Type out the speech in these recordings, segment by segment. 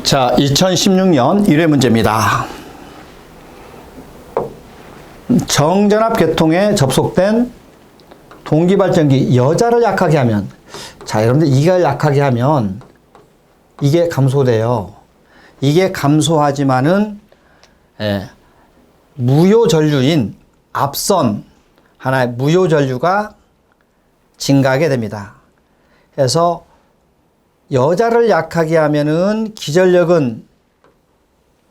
자, 2016년 1회 문제입니다. 정전압 계통에 접속된 동기발전기 여자를 약하게 하면 자, 여러분들 이걸 약하게 하면 이게 감소돼요. 이게 감소하지만은 예, 무효 전류인 앞선 하나의 무효 전류가 증가하게 됩니다. 그래서 여자를 약하게 하면은 기전력은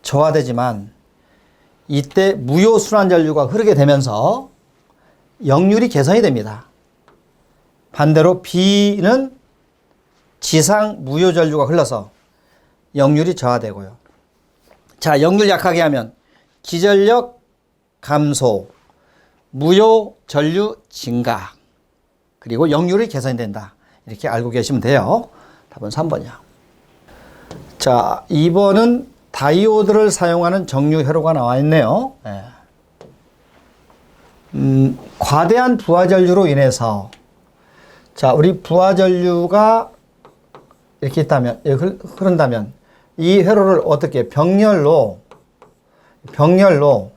저하되지만 이때 무효 순환 전류가 흐르게 되면서 역률이 개선이 됩니다. 반대로 B는 지상 무효 전류가 흘러서 역률이 저하되고요. 자, 역률 약하게 하면 기전력 감소, 무효 전류 증가, 그리고 역률이 개선이 된다. 이렇게 알고 계시면 돼요. 답은 3번이야. 자, 2번은 다이오드를 사용하는 정류 회로가 나와 있네요. 네. 음, 과대한 부하 전류로 인해서 자, 우리 부하 전류가 이렇게 있다면, 흐른다면 이 회로를 어떻게 병렬로 병렬로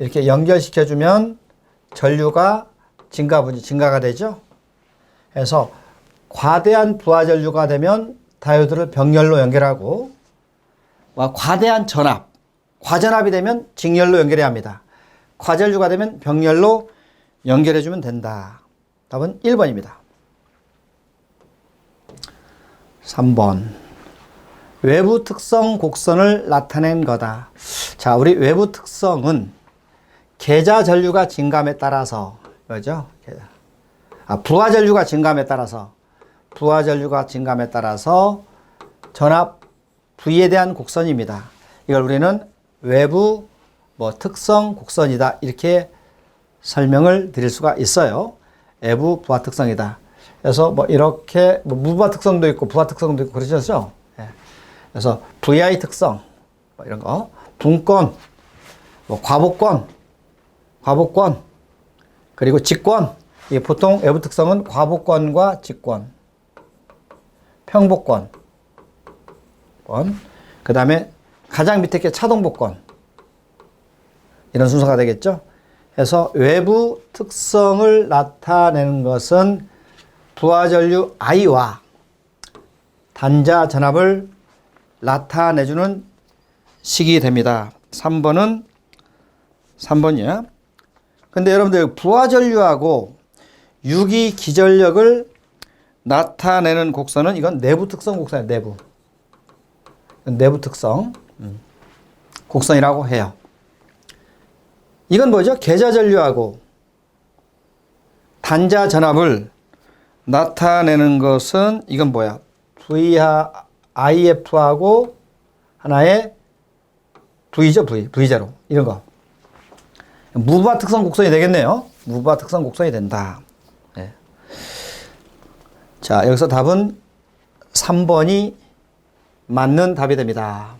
이렇게 연결시켜 주면 전류가 증가 분이 증가가 되죠. 그래서 과대한 부하전류가 되면 다이오드를 병렬로 연결하고 과대한 전압, 과전압이 되면 직렬로 연결해야 합니다. 과전류가 되면 병렬로 연결해 주면 된다. 답은 1번입니다. 3번. 외부 특성 곡선을 나타낸 거다. 자, 우리 외부 특성은 계좌 전류가 증감에 따라서 그죠? 아, 부하 전류가 증감에 따라서 부하 전류가 증감에 따라서 전압 V에 대한 곡선입니다. 이걸 우리는 외부 뭐 특성 곡선이다 이렇게 설명을 드릴 수가 있어요. 외부 부하 특성이다. 그래서 뭐 이렇게 뭐 무부하 특성도 있고 부하 특성도 있고 그러셨죠? 예. 그래서 VI 특성 뭐 이런 거 분권, 뭐 과복권, 과복권 그리고 직권 보통 외부 특성은 과복권과 직권 평복권, 그 다음에 가장 밑에 게 차동복권. 이런 순서가 되겠죠. 그래서 외부 특성을 나타내는 것은 부하전류 I와 단자 전압을 나타내주는 식이 됩니다. 3번은 3번이야. 근데 여러분들 부하전류하고 유기 기전력을 나타내는 곡선은 이건 내부 특성 곡선이에요. 내부. 내부 특성 음. 곡선이라고 해요. 이건 뭐죠? 계좌 전류하고 단자 전압을 나타내는 것은 이건 뭐야? V하 IF하고 하나의 V죠, V. V제로. 이런 거. 무바 특성 곡선이 되겠네요. 무바 특성 곡선이 된다. 자, 여기서 답은 3번이 맞는 답이 됩니다.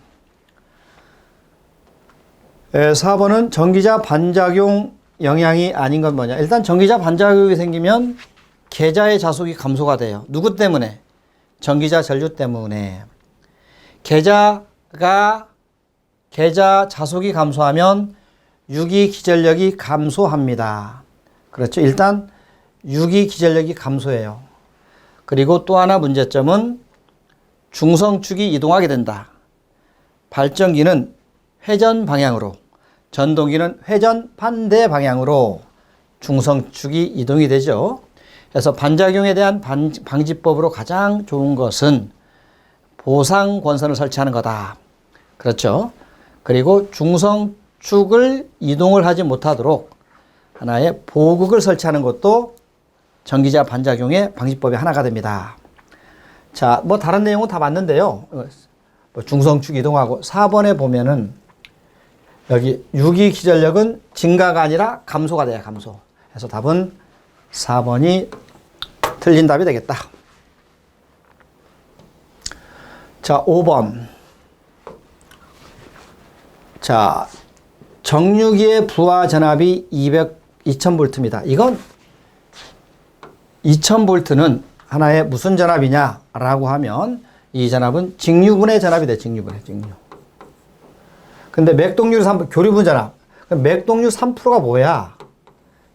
4번은 전기자 반작용 영향이 아닌 건 뭐냐. 일단 전기자 반작용이 생기면 계좌의 자속이 감소가 돼요. 누구 때문에? 전기자 전류 때문에. 계좌가 계좌 자속이 감소하면 유기 기전력이 감소합니다. 그렇죠. 일단 유기 기전력이 감소해요. 그리고 또 하나 문제점은 중성축이 이동하게 된다. 발전기는 회전 방향으로, 전동기는 회전 반대 방향으로 중성축이 이동이 되죠. 그래서 반작용에 대한 반, 방지법으로 가장 좋은 것은 보상 권선을 설치하는 거다. 그렇죠. 그리고 중성축을 이동을 하지 못하도록 하나의 보극을 설치하는 것도 전기자 반작용의 방지법의 하나가 됩니다. 자, 뭐 다른 내용은 다 맞는데요. 뭐 중성축 이동하고 4번에 보면은 여기 유기 기전력은 증가가 아니라 감소가 돼요, 감소. 그래서 답은 4번이 틀린 답이 되겠다. 자, 5번. 자, 정유기의 부하 전압이 200, 2000볼트입니다. 이건 2000볼트는 하나의 무슨 전압이냐라고 하면 이 전압은 직류분의 전압이 돼, 직류분의, 직류. 근데 맥동류 3, 교류분 전압. 맥동류 3%가 뭐야?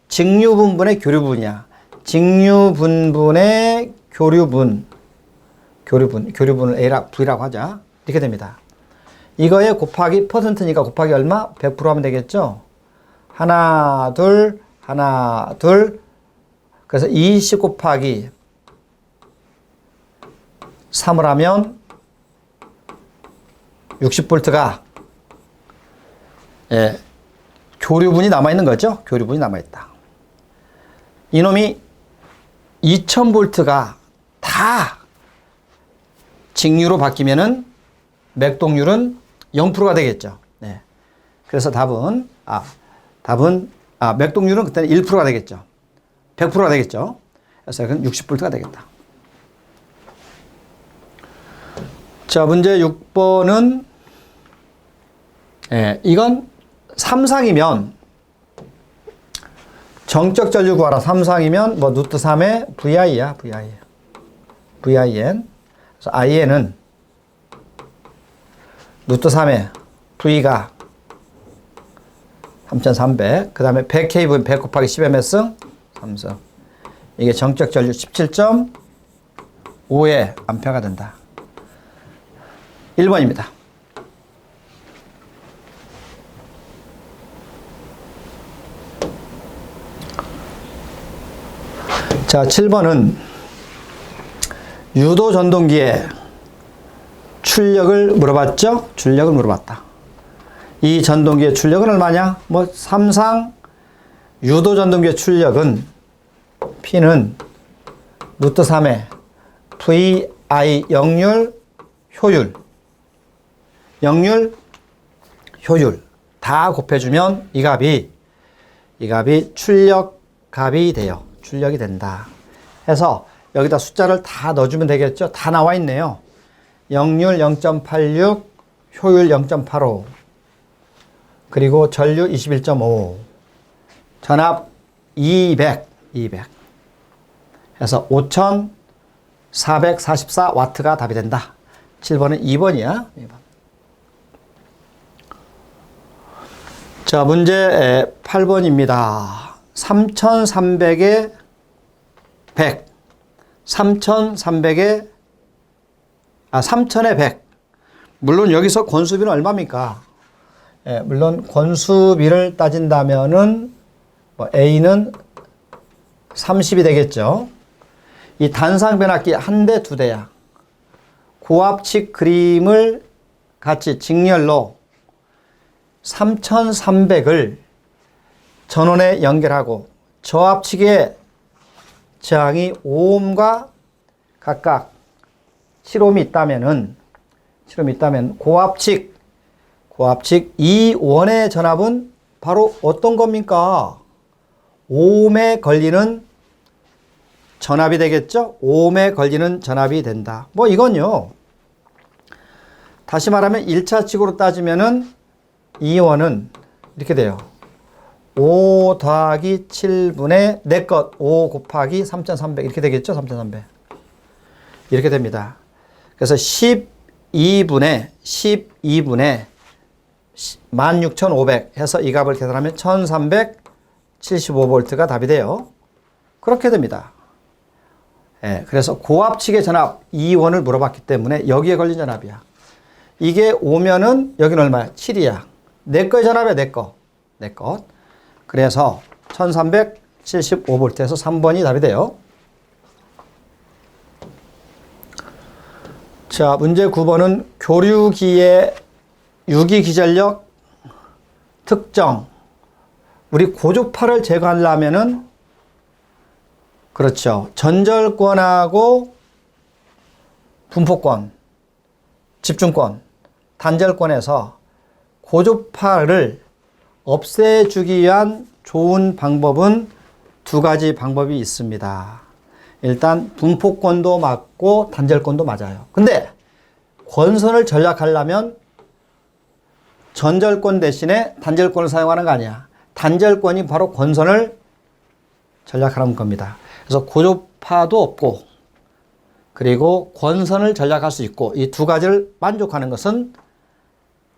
직류분분의 교류분이야. 직류분분의 교류분. 교류분, 교류분을 A라, V라고 하자. 이렇게 됩니다. 이거에 곱하기 퍼센트니까 곱하기 얼마? 100% 하면 되겠죠? 하나, 둘, 하나, 둘. 그래서 20 곱하기 3을 하면 60볼트가 예, 교류분이 남아있는 거죠. 교류분이 남아있다. 이놈이 2000볼트가 다 직류로 바뀌면은 맥동률은 0%가 되겠죠. 네. 그래서 답은, 아, 답은, 아, 맥동률은 그때는 1%가 되겠죠. 100%가 되겠죠. 그래서 이건 60볼트가 되겠다. 자, 문제 6번은, 예, 이건 3상이면, 정적 전류 구하라. 3상이면, 뭐, 루트 3의 VI야, VI. VIN. 그래서 IN은 루트 3의 V가 3300. 그 다음에 100K분 100 곱하기 10ms 3승. 이게 정적 전류 17.5의 암페어가 된다. 1번입니다. 자, 7번은 유도 전동기의 출력을 물어봤죠? 출력을 물어봤다. 이 전동기의 출력은 얼마냐? 뭐, 삼상 유도 전동기의 출력은 P는 루트 3의 VI 역률 효율 역률 효율 다 곱해주면 이 값이 이 값이 출력 값이 돼요. 출력이 된다. 해서 여기다 숫자를 다 넣어주면 되겠죠? 다 나와 있네요. 역률 0.86, 효율 0.85, 그리고 전류 21.5, 전압 200, 200. 해서 5,444 와트가 답이 된다. 7번은 2번이야. 2번. 자, 문제 8번입니다. 3,300에 100. 3,300에 아, 3,000에 100. 물론 여기서 권수비는 얼마입니까? 예, 물론 권수비를 따진다면은 뭐 A는 30이 되겠죠. 이 단상 변압기 한 대, 두 대야. 고압측 그림을 같이 직렬로 3,300을 전원에 연결하고 저압측의 저항이 5옴과 각각 7옴이 있다면은 7옴이 있다면 고압측 고압측 이 원의 전압은 바로 어떤 겁니까? 5옴에 걸리는 전압이 되겠죠? 5옴에 걸리는 전압이 된다. 뭐 이건요. 다시 말하면 1차 측으로 따지면은 이 원은 이렇게 돼요. 5 더하기 7분의 내 것, 5 곱하기 3,300 이렇게 되겠죠? 3,300. 이렇게 됩니다. 그래서 12분의 12분의 16,500 해서 이 값을 계산하면 1,375V가 답이 돼요. 그렇게 됩니다. 예, 그래서 고압측의 전압 2원을 물어봤기 때문에 여기에 걸린 전압이야. 이게 오면은 여기는 얼마야? 7이야. 내 거의 전압이야, 내 거. 내 것. 그래서 1375V에서 3번이 답이 돼요. 자, 문제 9번은 교류기의 유기 기전력 특정. 우리 고주파를 제거하려면은 그렇죠. 전절권하고 분포권, 집중권, 단절권에서 고주파를 없애주기 위한 좋은 방법은 두 가지 방법이 있습니다. 일단 분포권도 맞고 단절권도 맞아요. 근데 권선을 전략하려면 전절권 대신에 단절권을 사용하는 거 아니야. 단절권이 바로 권선을 전략하는 겁니다. 그래서 고조파도 없고 그리고 권선을 전략할 수 있고 이 두 가지를 만족하는 것은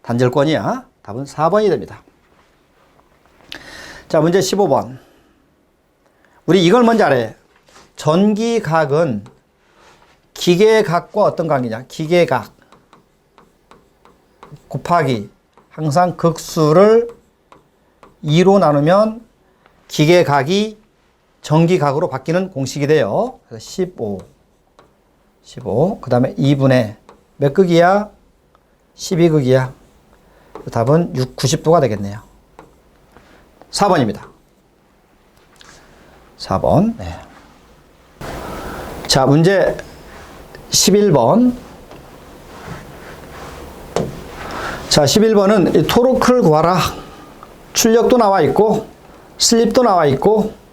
단절권이야. 답은 4번이 됩니다. 자, 문제 15번. 우리 이걸 먼저 알아요. 전기각은 기계각과 어떤 관계냐? 기계각 곱하기 항상 극수를 2로 나누면 기계각이 전기각으로 바뀌는 공식이 돼요. 그래서 15, 15. 그 다음에 2분의 몇 극이야? 12극이야. 답은 6, 90도가 되겠네요. 4번입니다. 4번. 네. 자, 문제 11번. 자, 11번은 토르크를 구하라. 출력도 나와 있고, 슬립도 나와 있고,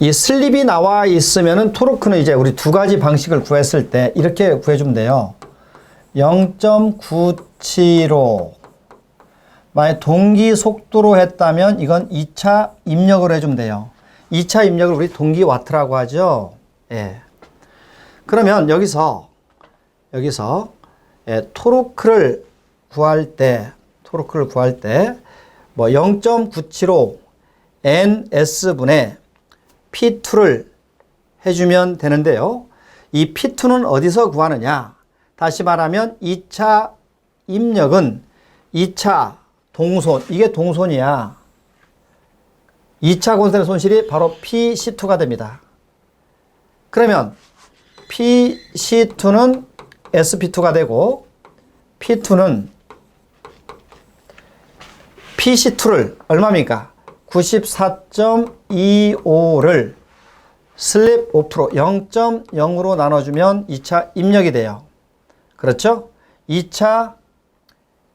이 슬립이 나와 있으면은 토르크는 이제 우리 두 가지 방식을 구했을 때 이렇게 구해주면 돼요. 0.975. 만약 동기 속도로 했다면 이건 2차 입력을 해주면 돼요. 2차 입력을 우리 동기 와트라고 하죠. 예. 그러면 여기서, 여기서, 예, 토르크를 구할 때, 토르크를 구할 때, 뭐 0.975 NS분의 P2를 해주면 되는데요. 이 P2는 어디서 구하느냐? 다시 말하면 2차 입력은 2차 동손, 이게 동손이야. 2차 권선의 손실이 바로 PC2가 됩니다. 그러면 PC2는 SP2가 되고 P2는 PC2를 얼마입니까? 94.25를 슬립 5% 0.0으로 나눠주면 2차 입력이 돼요. 그렇죠? 2차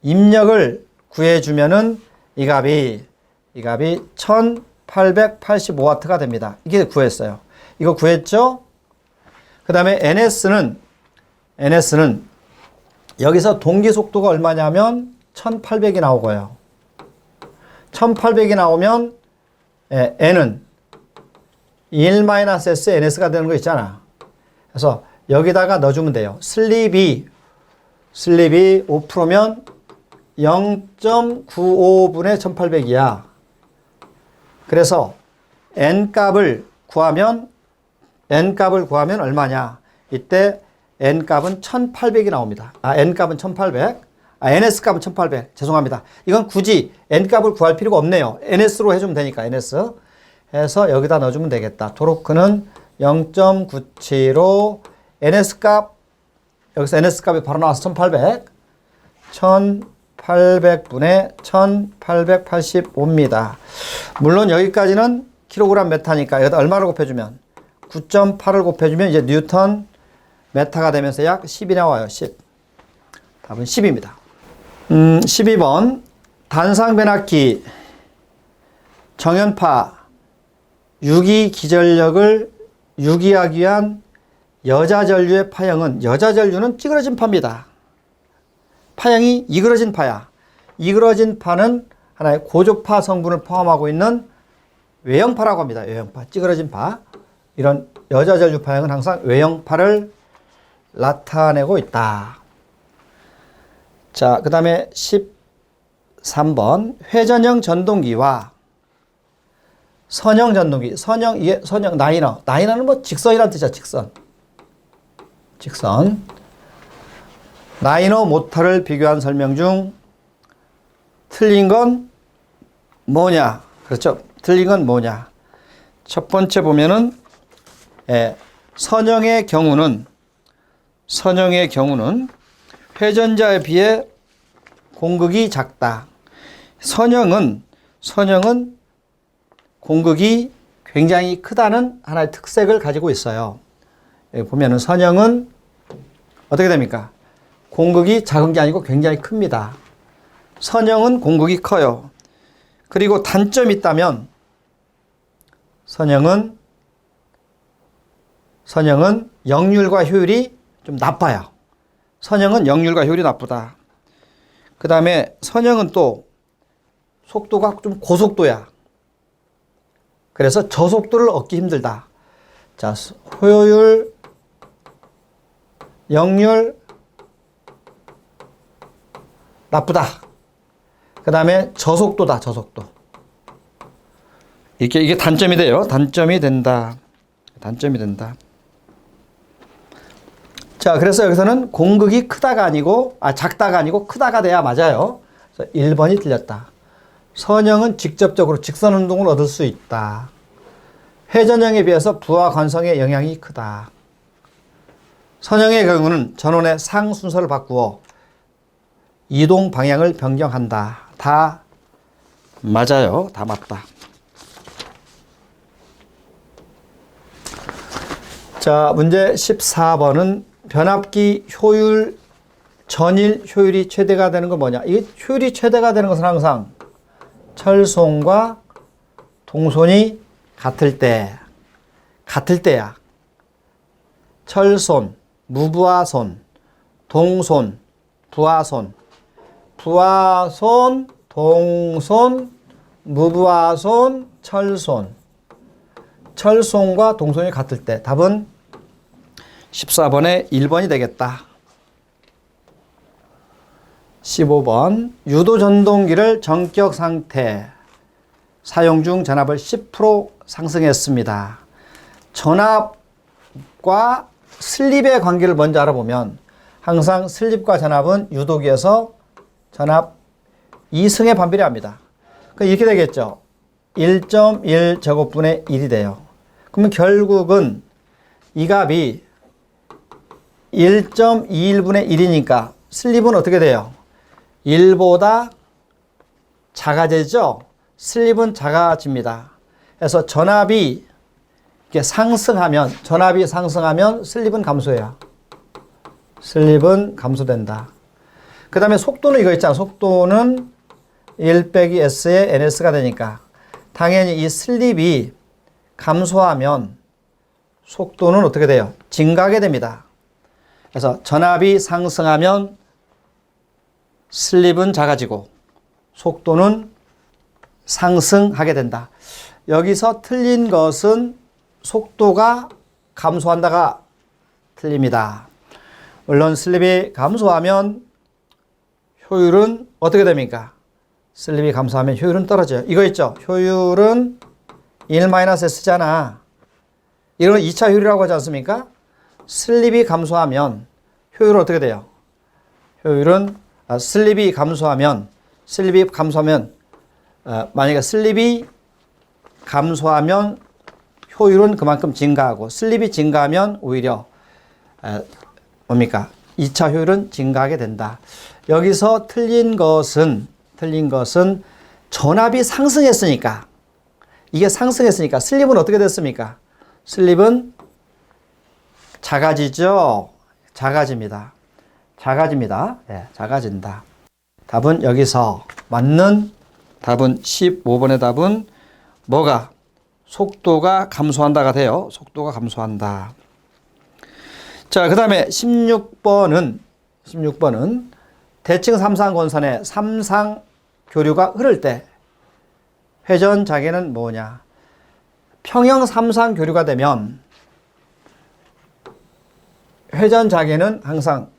입력을 구해주면은 이 값이 이 값이 1885W가 됩니다. 이게 구했어요. 이거 구했죠? 그 다음에 NS는 NS는 여기서 동기 속도가 얼마냐면 1800이 나오고요. 1800이 나오면 예, n은 1-s ns가 되는 거 있잖아. 그래서 여기다가 넣어주면 돼요. 슬립이 슬립이 5%면 0.95분의 1800이야. 그래서 n 값을 구하면 n 값을 구하면 얼마냐? 이때 n 값은 1800이 나옵니다. 아, n 값은 1800. 아, ns 값은 1800. 죄송합니다. 이건 굳이 n 값을 구할 필요가 없네요. ns로 해주면 되니까 ns. 해서 여기다 넣어주면 되겠다. 토로크는 0.975 ns 값 여기서 ns 값이 바로 나와서 1800. 1800분의 1885입니다. 물론 여기까지는 킬로그램 메타니까 여기다 얼마를 곱해주면 9.8을 곱해주면 이제 뉴턴 메타가 되면서 약 10이 나와요. 10. 답은 10입니다. 음, 12번 단상 변압기 정연파 유기 기전력을 유기하기 위한 여자 전류의 파형은 여자 전류는 찌그러진 파입니다. 파형이 이그러진 파야. 이그러진 파는 하나의 고조파 성분을 포함하고 있는 외형파라고 합니다. 외형파, 찌그러진 파. 이런 여자 전류 파형은 항상 외형파를 나타내고 있다. 자, 그 다음에 13번 회전형 전동기와 선형 전동기. 선형, 이게 선형, 나이너. 나이너는 뭐 직선이라는 뜻이야, 직선. 직선. 나이너 모터를 비교한 설명 중 틀린 건 뭐냐? 그렇죠. 틀린 건 뭐냐? 첫 번째 보면은, 예, 선형의 경우는, 선형의 경우는 회전자에 비해 공극이 작다. 선형은, 선형은 공극이 굉장히 크다는 하나의 특색을 가지고 있어요. 보면은 선형은 어떻게 됩니까? 공극이 작은 게 아니고 굉장히 큽니다. 선형은 공극이 커요. 그리고 단점이 있다면 선형은 선형은 역률과 효율이 좀 나빠요. 선형은 역률과 효율이 나쁘다. 그 다음에 선형은 또 속도가 좀 고속도야. 그래서 저속도를 얻기 힘들다. 자, 효율, 역률 나쁘다. 그 다음에 저속도다, 저속도. 이게, 이게 단점이 돼요. 단점이 된다. 단점이 된다. 자, 그래서 여기서는 공극이 크다가 아니고, 아, 작다가 아니고 크다가 돼야 맞아요. 그래서 1번이 틀렸다. 선형은 직접적으로 직선 운동을 얻을 수 있다. 회전형에 비해서 부하 관성의 영향이 크다. 선형의 경우는 전원의 상 순서를 바꾸어 이동 방향을 변경한다. 다 맞아요. 다 맞다. 자, 문제 14번은 변압기 효율 전일 효율이 최대가 되는 건 뭐냐? 이게 효율이 최대가 되는 것은 항상 철송과 동손이 같을 때 같을 때야. 철손, 무부하손, 동손, 부하손, 부하손, 동손, 무부하손, 철손. 철손과 동손이 같을 때 답은 14번에 1번이 되겠다. 15번 유도 전동기를 전격 상태 사용 중 전압을 10% 상승했습니다. 전압과 슬립의 관계를 먼저 알아보면 항상 슬립과 전압은 유도기에서 전압 2승의 반비례 합니다. 그 이렇게 되겠죠. 1.1 제곱분의 1이 돼요. 그러면 결국은 이 값이 1.21분의 1이니까 슬립은 어떻게 돼요? 1보다 작아지죠? 슬립은 작아집니다. 그래서 전압이 이렇게 상승하면, 전압이 상승하면 슬립은 감소해요. 슬립은 감소된다. 그 다음에 속도는 이거 있잖아. 속도는 1 빼기 S의 NS가 되니까 당연히 이 슬립이 감소하면 속도는 어떻게 돼요? 증가하게 됩니다. 그래서 전압이 상승하면 슬립은 작아지고 속도는 상승하게 된다. 여기서 틀린 것은 속도가 감소한다가 틀립니다. 물론 슬립이 감소하면 효율은 어떻게 됩니까? 슬립이 감소하면 효율은 떨어져요. 이거 있죠? 효율은 1-S잖아. 이거는 2차 효율이라고 하지 않습니까? 슬립이 감소하면 효율은 어떻게 돼요? 효율은 아, 슬립이 감소하면 슬립이 감소하면 어, 만약에 슬립이 감소하면 효율은 그만큼 증가하고 슬립이 증가하면 오히려 에, 뭡니까? 2차 효율은 증가하게 된다. 여기서 틀린 것은 틀린 것은 전압이 상승했으니까 이게 상승했으니까 슬립은 어떻게 됐습니까? 슬립은 작아지죠. 작아집니다. 작아집니다. 예, 작아진다. 답은 여기서 맞는 답은 15번의 답은 뭐가 속도가 감소한다가 돼요. 속도가 감소한다. 자, 그 다음에 16번은, 16번은 대칭 삼상 권선의 삼상 교류가 흐를 때 회전 자개는 뭐냐? 평형 삼상 교류가 되면 회전 자개는 항상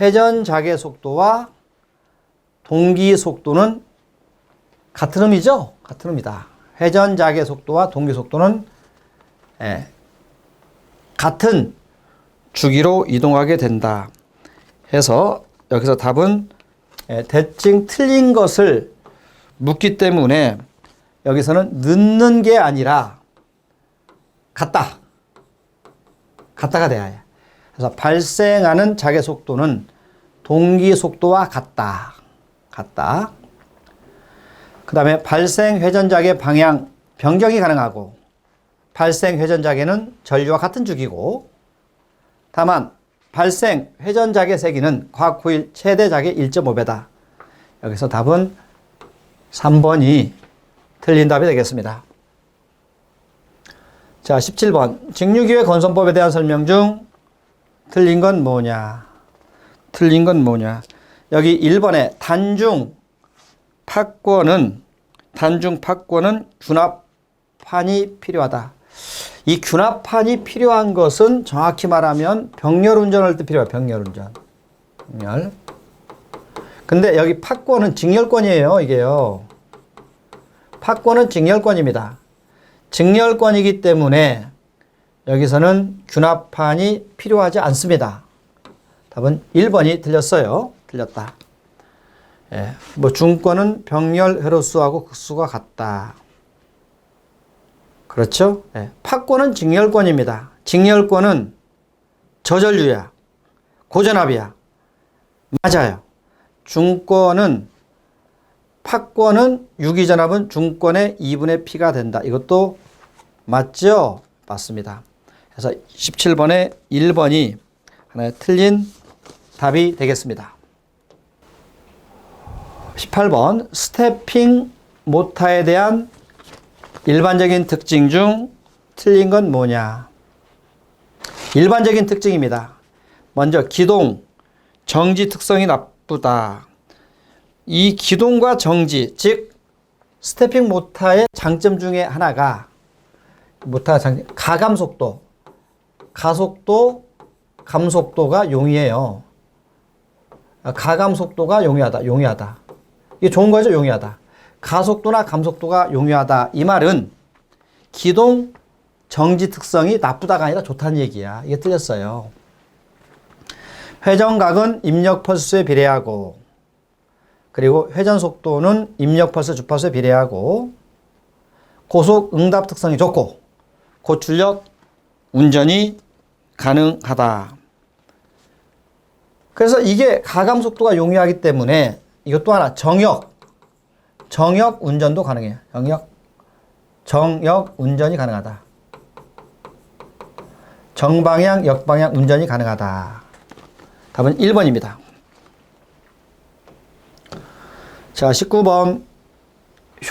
회전 자개 속도와 동기 속도는 같은 음이죠? 같은 음이다. 회전 자개 속도와 동기 속도는 예, 같은 주기로 이동하게 된다. 해서 여기서 답은 예, 대칭 틀린 것을 묻기 때문에 여기서는 늦는 게 아니라 같다. 같다가 돼야 해. 그래서 발생하는 자개 속도는 동기 속도와 같다. 같다. 그 다음에 발생 회전자의 방향 변경이 가능하고 발생 회전자계는 전류와 같은 주기고 다만 발생 회전자계 세기는 과학호일 최대자계 1.5배다. 여기서 답은 3번이 틀린 답이 되겠습니다. 자, 17번. 직류기회 건선법에 대한 설명 중 틀린 건 뭐냐? 틀린 건 뭐냐? 여기 1번에 단중 파권은 단중 파권은 준합판이 필요하다. 이 균합판이 필요한 것은 정확히 말하면 병렬 운전할 때 필요해요. 병렬 운전. 병렬. 근데 여기 팍권은 직렬권이에요. 이게요. 팍권은 직렬권입니다. 직렬권이기 때문에 여기서는 균합판이 필요하지 않습니다. 답은 1번이 틀렸어요. 틀렸다. 예, 뭐 중권은 병렬 회로수하고 극수가 같다. 그렇죠? 예, 팍권은 직렬권입니다. 직렬권은 저전류야. 고전압이야. 맞아요. 중권은 팍권은 유기전압은 중권의 2분의 P가 된다. 이것도 맞죠? 맞습니다. 그래서 17번에 1번이 하나의 틀린 답이 되겠습니다. 18번 스태핑 모타에 대한 일반적인 특징 중 틀린 건 뭐냐? 일반적인 특징입니다. 먼저 기동, 정지 특성이 나쁘다. 이 기동과 정지, 즉 스태핑 모타의 장점 중에 하나가 모타 장 가감 속도, 가속도, 감속도가 용이해요. 가감 속도가 용이하다, 용이하다. 이게 좋은 거죠, 용이하다. 가속도나 감속도가 용이하다. 이 말은 기동 정지 특성이 나쁘다가 아니라 좋다는 얘기야. 이게 틀렸어요. 회전각은 입력 펄스에 비례하고 그리고 회전 속도는 입력 펄스 주파수에 비례하고 고속 응답 특성이 좋고 고출력 운전이 가능하다. 그래서 이게 가감 속도가 용이하기 때문에 이것도 하나 정역 정역 운전도 가능해요. 정역 정역 운전이 가능하다. 정방향 역방향 운전이 가능하다. 답은 1번입니다. 자, 19번.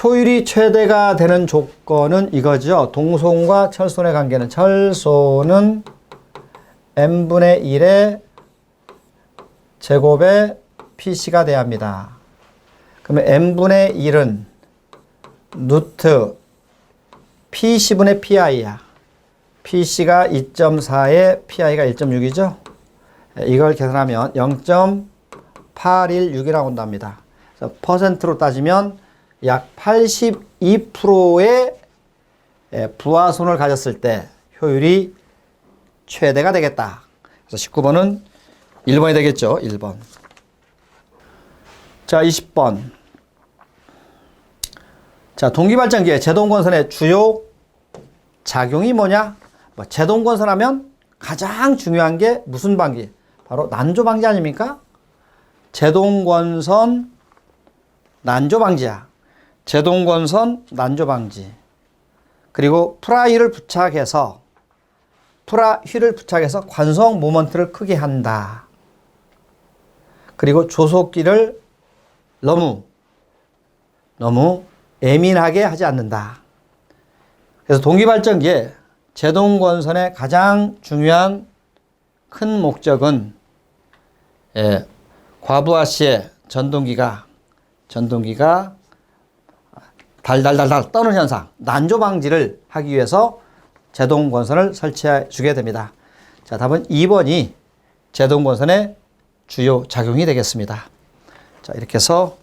효율이 최대가 되는 조건은 이거죠. 동손과 철손의 관계는 철손은 n분의 1의 제곱의 pc가 돼야 합니다. 그러면 n분의 1은 루트 pc분의 pi야. pc가 2.4에 pi가 1.6이죠. 이걸 계산하면 0.816이 나온답니다. 그래서 퍼센트로 따지면 약 82%의 부하손을 가졌을 때 효율이 최대가 되겠다. 그래서 19번은 1번이 되겠죠. 1번. 자, 20번. 자, 동기발전기의 제동건선의 주요 작용이 뭐냐? 뭐 제동건선 하면 가장 중요한 게 무슨 방지? 바로 난조 방지 아닙니까? 제동건선 난조 방지야. 제동건선 난조 방지. 그리고 프라이를 부착해서 프라 휠을 부착해서 관성 모먼트를 크게 한다. 그리고 조속기를 너무 너무 예민하게 하지 않는다. 그래서 동기발전기에 제동 건선의 가장 중요한 큰 목적은 예, 과부하시의 전동기가 전동기가 달달달달 떠는 현상, 난조 방지를 하기 위해서 제동 권선을 설치해 주게 됩니다. 자, 답은 2번이 제동 권선의 주요 작용이 되겠습니다. 자, 이렇게 해서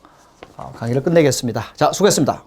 강의를 끝내겠습니다. 자, 수고했습니다.